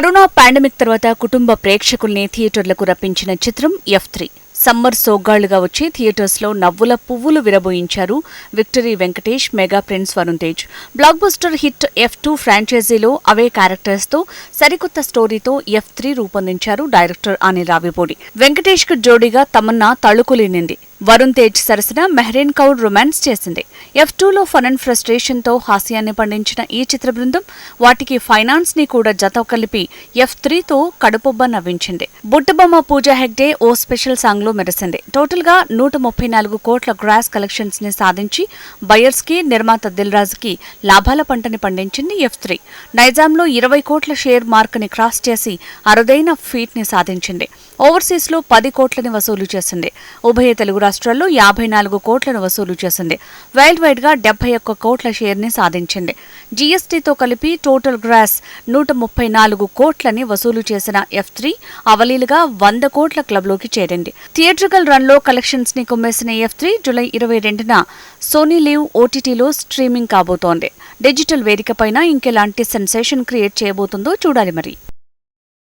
Corona pandemic తర్వాత కుటుంబ ప్రేక్షకుల్ని థియేటర్లకు రప్పించిన చిత్రం ఎఫ్ త్రీ. సమ్మర్ సోగ్గాళ్ళుగా వచ్చి థియేటర్స్లో నవ్వుల పువ్వులు విరబోయించారు victory Venkatesh mega prince Varun Tej. Blockbuster hit F two ఫ్రాంచైజీలో అవే క్యారెక్టర్స్తో సరికొత్త స్టోరీతో ఎఫ్ త్రీ రూపొందించారు డైరెక్టర్ అనిల్ రావిపూడి. వెంకటేష్కు జోడీగా తమన్నా తళుకులేనింది. వరుణ్ తేజ్ సరసన మెహ్రీన్ కౌర్ రొమాన్స్ చేసింది. ఎఫ్ టూలో ఫన్ అండ్ ఫ్రస్ట్రేషన్తో హాస్యాన్ని పండించిన ఈ చిత్ర బృందం వాటికి ఫైనాన్స్ని కూడా జత కలిపి ఎఫ్ త్రీతో కడుపుబ్బ నవ్వించింది. బుట్టబొమ్మ పూజా హెగ్డే ఓ స్పెషల్ సాంగ్లో మెరిసింది. టోటల్గా నూట ముప్పై నాలుగు కోట్ల గ్రాస్ కలెక్షన్స్ని సాధించి బయర్స్కి నిర్మాత దిల్ లాభాల పంటని పండించింది ఎఫ్ త్రీ నైజాంలో ఇరవై కోట్ల షేర్ మార్క్ని క్రాస్ చేసి అరుదైన ఫీట్ని సాధించింది. ఓవర్సీస్లో పది కోట్లని వసూలు చేసింది. ఉభయ తెలుగు రాష్ట్రాల్లో యాభై నాలుగు కోట్లను వసూలు చేసింది. వరల్డ్ వైడ్గా డెబ్బై ఒక్క కోట్ల షేర్ని సాధించింది. జీఎస్టీతో కలిపి టోటల్ గ్రాస్ నూట ముప్పై నాలుగు కోట్లని వసూలు చేసిన ఎఫ్ త్రీ అవలీలుగా వంద కోట్ల క్లబ్లోకి చేరింది. థియేట్రికల్ రన్లో కలెక్షన్స్ని కలెక్షన్స్ని కుమ్మేసిన ఎఫ్ త్రీ జూలై ఇరవై రెండున సోనీ లీవ్ ఓటీటీలో స్ట్రీమింగ్ కాబోతోంది. డిజిటల్ వేదికపైన ఇంకెలాంటి సెన్సేషన్ క్రియేట్ చేయబోతుందో చూడాలి మరి.